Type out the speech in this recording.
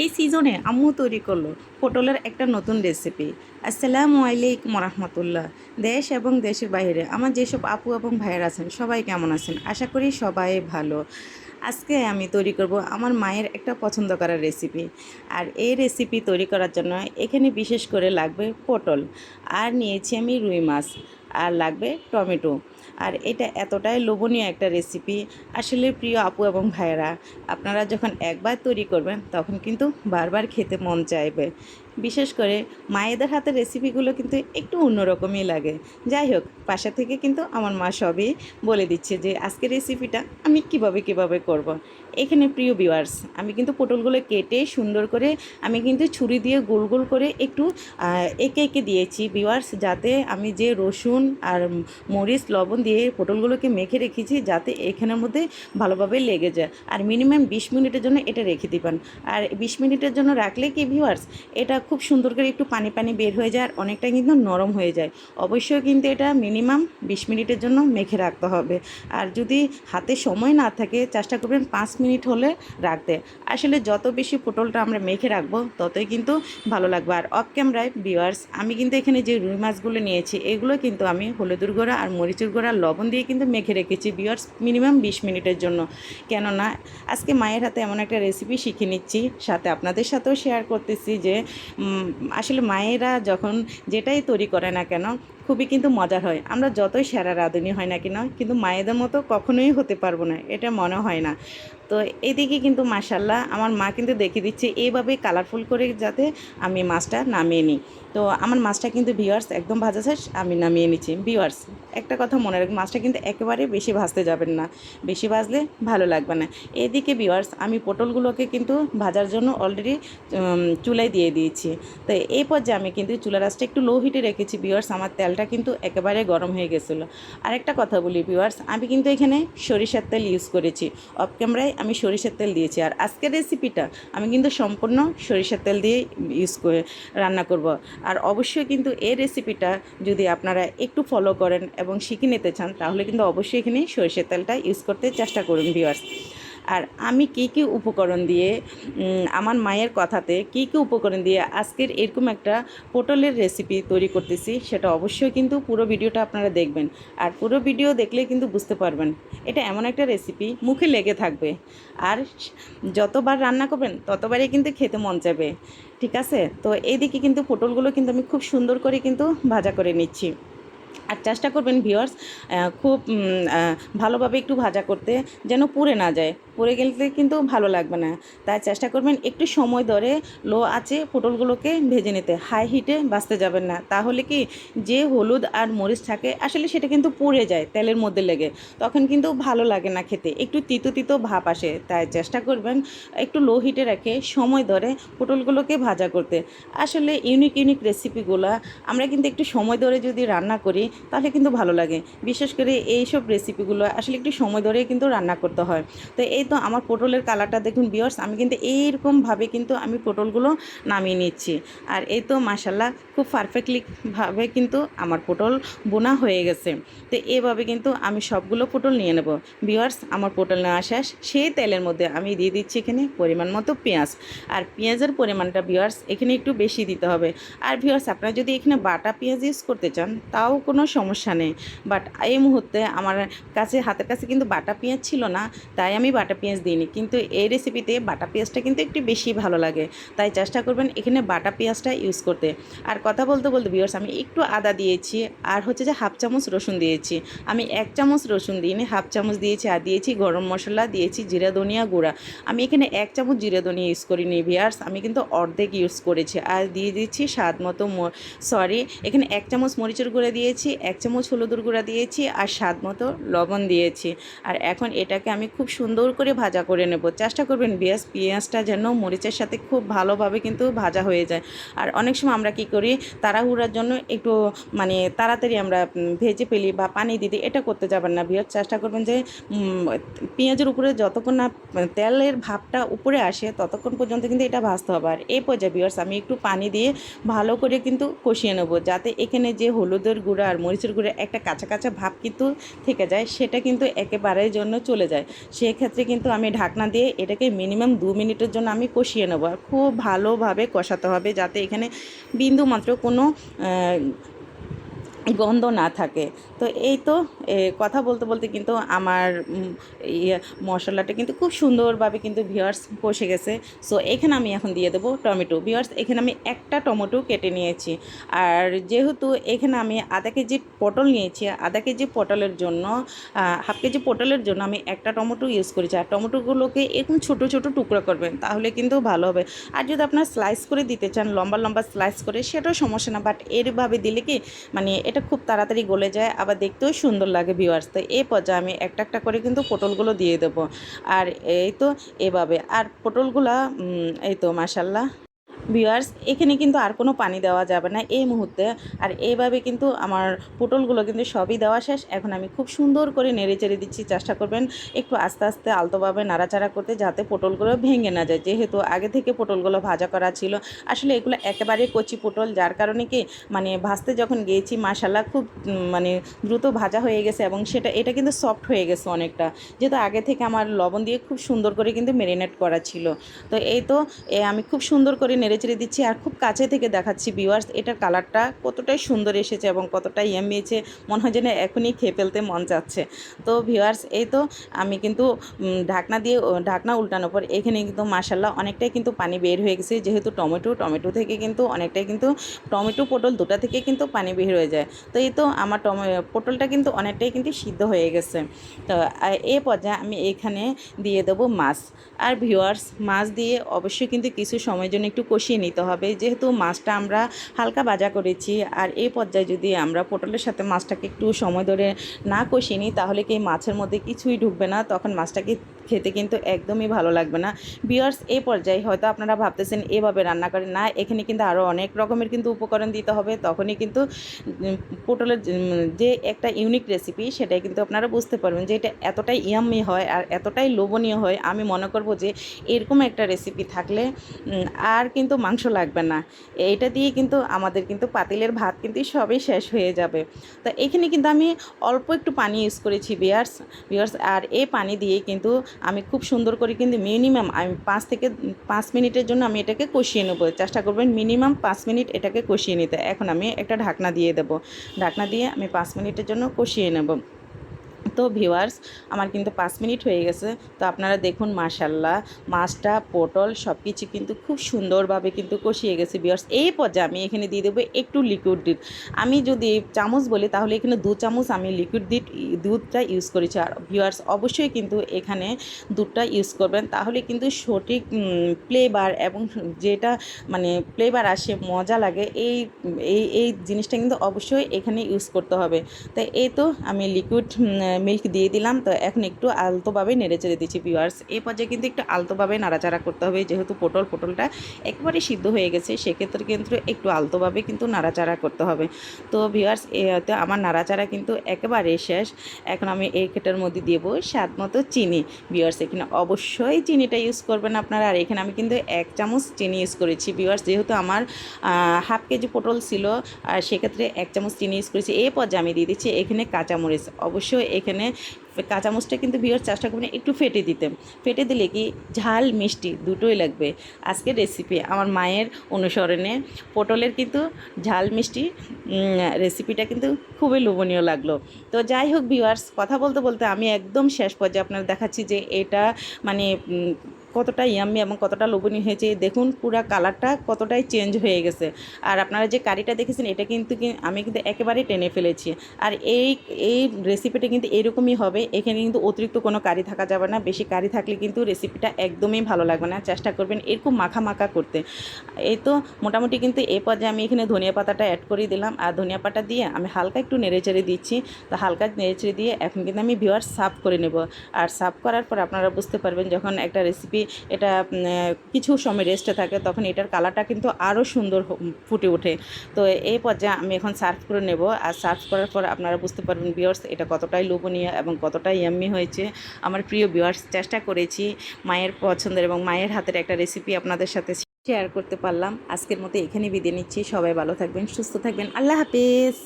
এই সিজনে আম্মু তৈরি করল পটলের একটা নতুন রেসিপি আসসালামু আলাইকুম রহমতুল্লাহ দেশ এবং দেশের বাইরে। আমার যেসব আপু এবং ভাইয়েরা আছেন, সবাই কেমন আছেন? আশা করি সবাই ভালো। আজকে আমি তৈরি করব আমার মায়ের একটা পছন্দ করার রেসিপি আর এই রেসিপি তৈরি করার জন্য এখানে বিশেষ করে লাগবে পটল। আর নিয়েছি আমি রুই মাছ। আর লাগবে টমেটো। আর এটা এতটাই লোভনীয় একটা রেসিপি আসলে প্রিয় আপু এবং ভাইয়েরা, আপনারা যখন একবার তৈরি করবেন, তখন কিন্তু বারবার খেতে মন চাইবে। বিশেষ করে মায়েদের হাতের রেসিপিগুলো কিন্তু একটু অন্যরকমই লাগে। যাই হোক, পাশে থেকে কিন্তু আমার মা সবই বলে দিচ্ছে যে, আজকের রেসিপিটা আমি কীভাবে কীভাবে করব। এখানে প্রিয় ভিউয়ার্স আমি কিন্তু পটলগুলো কেটে সুন্দর করে আমি কিন্তু ছুরি দিয়ে গোল গোল করে একটু এঁকে এঁকে দিয়েছি। ভিউয়ার্স যাতে আমি যে রসুন আর মরিচ, লবণ দিয়ে পটলগুলোকে মেখে রেখেছি, যাতে এখানের মধ্যে ভালোভাবে লেগে যায়। আর মিনিমাম বিশ মিনিটের জন্য এটা রেখে দিবেন। আর বিশ মিনিটের জন্য রাখলে কি ভিওয়ার্স এটা খুব সুন্দর করে একটু পানি পানি বের হয়ে যায় আর অনেকটা কিন্তু নরম হয়ে যায়। অবশ্যই কিন্তু এটা মিনিমাম বিশ মিনিটের জন্য মেখে রাখতে হবে। আর যদি হাতে সময় না থাকে, চেষ্টা করবেন পাঁচ মিনিট হলে রাখতে। আসলে যত বেশি পটলটা আমরা মেখে রাখব, ততই কিন্তু ভালো লাগবে। আর অফ ক্যামেরায় ভিউয়ার্স আমি কিন্তু এখানে যে রুই মাছগুলো নিয়েছি, এগুলো কিন্তু আমি হলুদের গুঁড়া আর মরিচের গুঁড়া লবণ দিয়ে কিন্তু মেখে রেখেছি ভিউয়ার্স মিনিমাম বিশ মিনিটের জন্য। কেননা, আজকে মায়ের হাতে এমন একটা রেসিপি শিখে নিচ্ছি, সাথে আপনাদের সাথেও শেয়ার করতেছি যে আসলে মায়েরা যখন যেটাই তৈরি করে না কেন, খুবই কিন্তু মজার হয়। আমরা যতই সেরা রাঁধুনি হয় না কেন, কিন্তু মায়েদের মতো কখনোই হতে পারব না, এটা মনে হয় না। তো এদিকে কিন্তু মাসাল্লাহ আমার মা কিন্তু দেখিয়ে দিচ্ছে এইভাবে কালারফুল করে যাতে আমি মাছটা নামিয়ে নিই। তো আমার মাছটা কিন্তু ভিওয়ার্স একদম ভাজা শেষ, আমি নামিয়ে নিচ্ছি। ভিওয়ার্স একটা কথা মনে রাখবেন, মাছটা কিন্তু একেবারে বেশি ভাজতে যাবেন না। বেশি ভাজলে ভালো লাগবে না। এদিকে ভিওয়ার্স আমি পটলগুলোকে কিন্তু ভাজার জন্য অলরেডি চুলায় দিয়ে দিয়েছি। তো এই পর্যায়ে আমি কিন্তু চুলা রাসটা একটু লো হিটে রেখেছি। ভিওয়ার্স আমার তেলটা কিন্তু একেবারে গরম হয়ে গেছিল। আরেকটা কথা বলি ভিওয়ার্স আমি কিন্তু এখানে সরিষার তেল ইউজ করেছি। অফ ক্যামেরায় আমি সরিষার তেল দিয়েছি। আর আজকের রেসিপিটা আমি কিন্তু সম্পূর্ণ সরিষার তেল দিয়ে ইউজ করে রান্না করব। আর অবশ্যই কিন্তু এই রেসিপিটা যদি আপনারা একটু ফলো করেন এবং শিখে নিতে চান, তাহলে কিন্তু অবশ্যই এখানে সরিষার তেলটা ইউজ করতে চেষ্টা করুন ভিওয়ার্স আর আমি কী কী উপকরণ দিয়ে আমার মায়ের কথাতে কী কী উপকরণ দিয়ে আজকের এরকম একটা পটলের রেসিপি তৈরি করতেছি, সেটা অবশ্যই কিন্তু পুরো ভিডিওটা আপনারা দেখবেন। আর পুরো ভিডিও দেখলে কিন্তু বুঝতে পারবেন, এটা এমন একটা রেসিপি মুখে লেগে থাকবে। আর যতবার রান্না করবেন, ততবারই কিন্তু খেতে মন যাবে, ঠিক আছে? তো এইদিকে কিন্তু পটলগুলো কিন্তু আমি খুব সুন্দর করে কিন্তু ভাজা করে নিচ্ছি। আর চেষ্টা করবেন ভিওয়ার্স খুব ভালোভাবে একটু ভাজা করতে যেন পুড়ে না যায়। পুড়ে গেলে কিন্তু ভালো লাগবে না। তাই চেষ্টা করবেন একটু সময় ধরে লো আছে পটলগুলোকে ভেজে নিতে হাই হিটে বাঁচতে যাবেন না। তাহলে কি যে হলুদ আর মরিচ থাকে, আসলে সেটা কিন্তু পুড়ে যায় তেলের মধ্যে লেগে, তখন কিন্তু ভালো লাগে না খেতে। একটু তিতো তিতো ভাব আসে, তাই চেষ্টা করবেন একটু লো হিটে রেখে সময় ধরে পটলগুলোকে ভাজা করতে। আসলে ইউনিক ইউনিক রেসিপিগুলো আমরা কিন্তু একটু সময় ধরে যদি রান্না করি, তাহলে কিন্তু ভালো লাগে। বিশেষ করে এইসব রেসিপিগুলো আসলে একটু সময় ধরে কিন্তু রান্না করতে হয়। তো এই তো আমার পটলের কালারটা দেখুন বিয়ার্স আমি কিন্তু এইরকমভাবে কিন্তু আমি পটলগুলো নামিয়ে নিচ্ছি। আর এই তো মাসাল্লাহ খুব পারফেক্টলি ভাবে কিন্তু আমার পটল বোনা হয়ে গেছে। তো এভাবে কিন্তু আমি সবগুলো পটল নিয়ে নেব। বিয়ার্স আমার পটল নেওয়া শেষ। সেই তেলের মধ্যে আমি দিয়ে দিচ্ছি এখানে পরিমাণ মতো পেঁয়াজ। আর পেঁয়াজের পরিমাণটা বিয়ার্স এখানে একটু বেশি দিতে হবে। আর ভিউয়ার্স আপনারা যদি এখানে বাটা পেঁয়াজ ইউজ করতে চান, তাও কোনো সমস্যা নেই। বাট এই মুহূর্তে আমার কাছে, হাতের কাছে কিন্তু বাটা পেঁয়াজ ছিল না, তাই আমি বাটা পেঁয়াজ দিইনি। কিন্তু এই রেসিপিতে বাটা পেঁয়াজটা কিন্তু একটু বেশি ভালো লাগে। তাই চেষ্টা করবেন এখানে বাটা পেঁয়াজটা ইউজ করতে। আর কথা বলতে বলতে ভিউয়ার্স আমি একটু আদা দিয়েছি আর হচ্ছে যে হাফ চামচ রসুন দিয়েছি। আমি এক চামচ রসুন দিইনি, হাফ চামচ দিয়েছি আর দিয়েছি গরম মশলা, দিয়েছি জিরা, ধনিয়া গুঁড়া। আমি এখানে এক চামচ জিরা, ধনিয়া ইউজ করিনি ভিউয়ার্স আমি কিন্তু অর্ধেক ইউজ করেছি। আর দিয়ে দিচ্ছি স্বাদ মতো সরি এখানে এক চামচ মরিচের গুঁড়া দিয়েছি, এক চামচ হলুদের গুঁড়া দিয়েছি আর স্বাদ মতো লবণ দিয়েছি। আর এখন এটাকে আমি খুব সুন্দর করে ভাজা করে নেব। চেষ্টা করবেন পেঁয়াজ পেঁয়াজটা যেন মরিচের সাথে খুব ভালোভাবে কিন্তু ভাজা হয়ে যায়। আর অনেক সময় আমরা কি করি তাড়াহুড়ার জন্য একটু মানে তাড়াতাড়ি আমরা ভেজে ফেলি বা পানি দিই, এটা করতে যাবেন না বিয়ার চেষ্টা করবেন যে পেঁয়াজের উপরে যতক্ষণ না তেলের ভাবটা উপরে আসে ততক্ষণ পর্যন্ত কিন্তু এটা ভাজতে হবে। আর এই পর্যায়ে বিয়ার্স আমি একটু পানি দিয়ে ভালো করে কিন্তু কষিয়ে নেব যাতে এখানে যে হলুদের গুঁড়া আর মরিচের গুঁড়া একটা কাঁচা কাঁচা ভাব কিন্তু থেকে যায় সেটা কিন্তু একেবারের জন্য চলে যায়। সেক্ষেত্রে কিন্তু কিন্তু আমি ঢাকনা দিয়ে এটাকে মিনিমাম দু মিনিটের জন্য আমি কষিয়ে নেব। আর খুব ভালোভাবে কষাতে হবে যাতে এখানে বিন্দু মাত্র কোনো গন্ধ না থাকে। তো এই তো কথা বলতে বলতে কিন্তু আমার মশলাটা কিন্তু খুব সুন্দরভাবে কিন্তু ভিওয়ার্স কষে গেছে। সো এখানে আমি এখন দিয়ে দেবো টমেটো। ভিওয়ার্স এখানে আমি একটা টমেটো কেটে নিয়েছি। আর যেহেতু এখানে আমি আধা কেজি পটল নিয়েছি, আধা কেজি পটলের জন্য হাফ কেজি পটলের জন্য আমি একটা টমেটো ইউজ করেছি। আর টমেটোগুলোকে এরকম ছোটো ছোটো টুকরো করবেন, তাহলে কিন্তু ভালো হবে। আর যদি আপনার স্লাইস করে দিতে চান, লম্বা লম্বা স্লাইস করে, সেটাও সমস্যা না। বাট এরভাবে দিলে কি মানে এটা খুব তাড়াতাড়ি গলে যায়, আবার দেখতেও সুন্দর লাগে ভিউয়ার্স তো এই পর্যায়ে আমি একটা একটা করে কিন্তু পটলগুলো দিয়ে দেবো। আর এই তো এভাবে। আর পটলগুলা এই তো মাসাল্লাহ ভিউয়ার্স এখানে কিন্তু আর কোনো পানি দেওয়া যাবে না এই মুহূর্তে। আর এইভাবে কিন্তু আমার পটলগুলো কিন্তু সবই দেওয়া শেষ। এখন আমি খুব সুন্দর করে নেড়ে চেড়ে দিচ্ছি, চেষ্টা করবেন একটু আস্তে আস্তে আলতোভাবে নাড়াচাড়া করতে যাতে পটলগুলো ভেঙে না যায়। যেহেতু আগে থেকে পটলগুলো ভাজা করা ছিল, আসলে এগুলো একেবারে কচি পটল, যার কারণে কি মানে ভাজতে যখন গিয়েছি মাসাল্লাহ খুব মানে দ্রুত ভাজা হয়ে গেছে এবং সেটা, এটা কিন্তু সফট হয়ে গেছে অনেকটা। যেহেতু আগে থেকে আমার লবণ দিয়ে খুব সুন্দর করে কিন্তু মেরিনেট করা ছিল। তো এই তো আমি খুব সুন্দর করে নেড়ে চেড়ে দিচ্ছি আর খুব কাছে থেকে দেখাচ্ছি ভিউয়ার্স এটার কালারটা কতটাই সুন্দর এসেছে এবং কতটাই এমিয়েছে মনে হয় যেন এখনই খেয়ে ফেলতে মন যাচ্ছে। তো ভিউয়ার্স এই তো আমি কিন্তু ঢাকনা দিয়ে ঢাকনা উল্টানোর পর এখানে কিন্তু মাসাল্লাহ অনেকটাই কিন্তু পানি বের হয়ে গেছে, যেহেতু টমেটো টমেটো থেকে কিন্তু অনেকটাই কিন্তু টমেটো পটল দুটা থেকে কিন্তু পানি বের হয়ে যায়। তো এই তো আমার টমে, পটলটা কিন্তু অনেকটাই কিন্তু সিদ্ধ হয়ে গেছে। তো এই পর্যায়ে আমি এখানে দিয়ে দেবো মাছ। আর ভিউয়ার্স মাছ দিয়ে অবশ্যই কিন্তু কিছু সময়ের জন্য একটু কষিয়ে নিতে হবে। যেহেতু মাছটা আমরা হালকা ভাজা করেছি, আর এই পর্যায়ে যদি আমরা পটলের সাথে মাছটাকে একটু সময় ধরে না কষিয়ে নিই, তাহলে কি মাছের মধ্যে কিছুই ঢুকবে না, তখন মাছটাকে খেতে কিন্তু একদমই ভালো লাগবে না। বিয়ার্স এই পর্যায়ে হয়তো আপনারা ভাবতেছেন, এভাবে রান্না করেন না, এখানে কিন্তু আরও অনেক রকমের কিন্তু উপকরণ দিতে হবে। তখনই কিন্তু পটলের যে একটা ইউনিক রেসিপি সেটাই কিন্তু আপনারা বুঝতে পারবেন যে এটা এতটাই ইয়াম্মি হয় আর এতটাই লোভনীয় হয়। আমি মনে করব যে এরকম একটা রেসিপি থাকলে আর কিন্তু মাংস লাগবে না। এইটা দিয়ে কিন্তু আমাদের কিন্তু পাতিলের ভাত কিন্তু সবই শেষ হয়ে যাবে। তো এখানে কিন্তু আমি অল্প একটু পানি ইউজ করেছি বিয়ার্স বিয়ার্স আর এই পানি দিয়ে কিন্তু আমি খুব সুন্দর করে কিন্তু মিনিমাম আমি পাঁচ থেকে পাঁচ মিনিটের জন্য আমি এটাকে কষিয়ে নেব। চেষ্টা করবেন মিনিমাম পাঁচ মিনিট এটাকে কষিয়ে নিতে। এখন আমি একটা ঢাকনা দিয়ে দেবো। ঢাকনা দিয়ে আমি পাঁচ মিনিটের জন্য কষিয়ে নেব। তো ভিউয়ার্স, আমার কিন্তু পাঁচ মিনিট হয়ে গেছে। তো আপনারা দেখুন মাশাল্লাহ মাছটা, পটল সব কিছু কিন্তু খুব সুন্দরভাবে কিন্তু কষিয়ে গেছে ভিউয়ার্স। এই পর্যায়ে আমি এখানে দিয়ে দেবো একটু লিকুইড দুধ আমি যদি চামচ বলি, তাহলে এখানে দু চামচ আমি লিকুইড দুধ দুধটা ইউজ করেছি। আর ভিউয়ার্স, অবশ্যই কিন্তু এখানে দুধটা ইউজ করবেন। তাহলে কিন্তু সঠিক ফ্লেভার এবং যেটা মানে ফ্লেভার আসে, মজা লাগে, এই এই এই জিনিসটা কিন্তু অবশ্যই এখানে ইউজ করতে হবে। তাই এই তো আমি লিকুইড মিল্ক দিয়ে দিলাম, তো এখন একটু আলতোভাবে নেড়ে চেড়ে দিচ্ছি ভিউয়ার্স এই পর্যায়ে কিন্তু একটু আলতোভাবে নাড়াচাড়া করতে হবে, যেহেতু পটল, পটলটা একবারে সিদ্ধ হয়ে গেছে, সেক্ষেত্রে কিন্তু একটু আলতোভাবে কিন্তু নাড়াচাড়া করতে হবে। তো ভিউয়ার্স এতে আমার নাড়াচাড়া কিন্তু একেবারে শেষ। এখন আমি এই ক্ষেতের মধ্যে দেবো স্বাদ মতো চিনি। ভিউয়ার্স এখানে অবশ্যই চিনিটা ইউজ করবেন আপনারা, আর এখানে আমি কিন্তু এক চামচ চিনি ইউজ করেছি। ভিউয়ার্স যেহেতু আমার হাফ কেজি পটল ছিল, আর সেক্ষেত্রে এক চামচ চিনি ইউজ করেছি। এই পর্যায়ে আমি দিয়ে দিচ্ছি এখানে কাঁচামরিচ। অবশ্যই এখানে কাঁচামরিচটা কিন্তু বিয়ার চেষ্টা করবেন একটু ফেটে দিতে। ফেটে দিলে কি ঝাল, মিষ্টি দুটোই লাগবে। আজকে রেসিপি আমার মায়ের অনুসরণে পটলের কিন্তু ঝাল, মিষ্টি রেসিপিটা কিন্তু খুবই লোভনীয় লাগল। তো যাই হোক ভিওয়ার্স কথা বলতে বলতে আমি একদম শেষ পর্যায়ে আপনার দেখাচ্ছি যে এটা মানে কতটা ইয়াম্মি এবং কতটা লোভনীয় হয়েছে দেখুন পুরো কালারটা কতটাই চেঞ্জ হয়ে গেছে। আর আপনারা যে কারিটা দেখেছেন, এটা কিন্তু আমি কিন্তু একেবারে টেনে ফেলেছি। আর এই এই রেসিপিটা কিন্তু এরকমই হবে, এখানে কিন্তু অতিরিক্ত কোনো কারি থাকা যাবে না, বেশি কারি থাকলে কিন্তু রেসিপিটা একদমই ভালো লাগবে না, চেষ্টা করবেন এরকম মাখা মাখা করতে। এই তো মোটামুটি কিন্তু এই পর্যায়ে আমি এখানে ধনিয়া পাতাটা অ্যাড করে দিলাম, আর ধনিয়া পাতা দিয়ে আমি হালকা একটু নেড়ে চেড়ে দিচ্ছি। তো হালকা নেড়ে চেড়ে দিয়ে এখন কিন্তু আমি ভিওয়ার সার্ভ করে নেব। আর সার্ভ করার পর আপনারা বুঝতে পারবেন, যখন একটা রেসিপি এটা কিছু সময় রেস্টে থাকে তখন এটার কালারটা কিন্তু আরও সুন্দর ফুটে ওঠে। তো এই পর্যায়ে আমি এখন সার্ভ করে নেব। আর সার্ভ করার পর আপনারা বুঝতে পারবেন বিয়ার্স এটা কতটাই লোভনীয় এবং কতটাই ইয়াম্মি হয়েছে। আমার প্রিয় বিয়ার্স চেষ্টা করেছি মায়ের পছন্দের এবং মায়ের হাতের একটা রেসিপি আপনাদের সাথে শেয়ার করতে পারলাম। আজকের মতো এখানেই বিদায় নিচ্ছি। সবাই ভালো থাকবেন, সুস্থ থাকবেন। আল্লাহ হাফেজ!